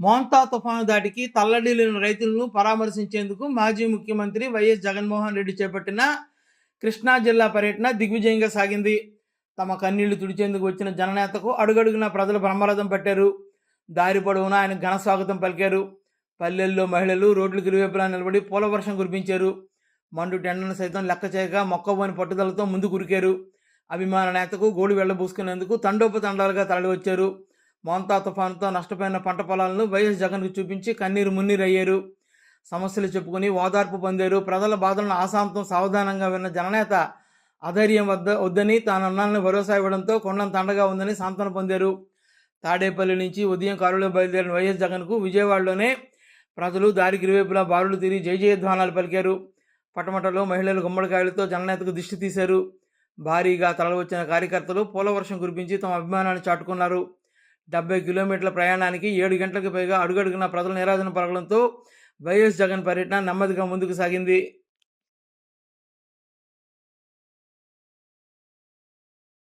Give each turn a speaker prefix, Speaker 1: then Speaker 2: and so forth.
Speaker 1: మోంతా తుఫాను దాటికి తల్లడిల్లిన రైతులను పరామర్శించేందుకు మాజీ ముఖ్యమంత్రి వైఎస్ జగన్మోహన్ రెడ్డి చేపట్టిన కృష్ణా జిల్లా పర్యటన దిగ్విజయంగా సాగింది. తమ కన్నీళ్ళు తుడిచేందుకు వచ్చిన జననేతకు అడుగడుగున ప్రజలు బ్రహ్మరథం పట్టారు. దారి పొడవునా ఆయన ఘన స్వాగతం పలికారు. పల్లెల్లో మహిళలు రోడ్లకు ఇరువైపులా నిలబడి పూల వర్షం కురిపించారు. మండు టెండను సైతం లెక్క చేయక మొక్కబోని పట్టుదలతో ముందు కురికారు అభిమాన నేతకు గోడు వెళ్ళబూసుకునేందుకు తండోపతండాలుగా తరలివచ్చారు. మోంతా తుఫానుతో నష్టపోయిన పంట పొలాలను వైఎస్ జగన్కు చూపించి కన్నీరు మున్నీరు అయ్యారు సమస్యలు చెప్పుకుని ఓదార్పు పొందారు. ప్రజల బాధలను ఆశాంతం సావధానంగా విన్న జననేత అధైర్యం వద్ద వద్దని తాను అన్నాలను భరోసా ఇవ్వడంతో కొండం తండగా ఉందని సాంతన పొందారు. తాడేపల్లి నుంచి ఉదయం కారులో బయలుదేరిన వైఎస్ జగన్కు విజయవాడలోనే ప్రజలు దారికి ఇరువైపులా బారులు తిరిగి జయ జయధ్వానాలు పలికారు. పటమటలో మహిళలు గుమ్మడికాయలతో జననేతకు దిష్టి తీశారు. భారీగా తరలివచ్చిన కార్యకర్తలు పూల వర్షం కురిపించి తమ అభిమానాన్ని చాటుకున్నారు. డెబ్బై కిలోమీటర్ల ప్రయాణానికి ఏడు గంటలకు పైగా అడుగడుగున ప్రజల నిరాధన పరగడంతో వైఎస్ జగన్ పర్యటన నెమ్మదిగా ముందుకు సాగింది.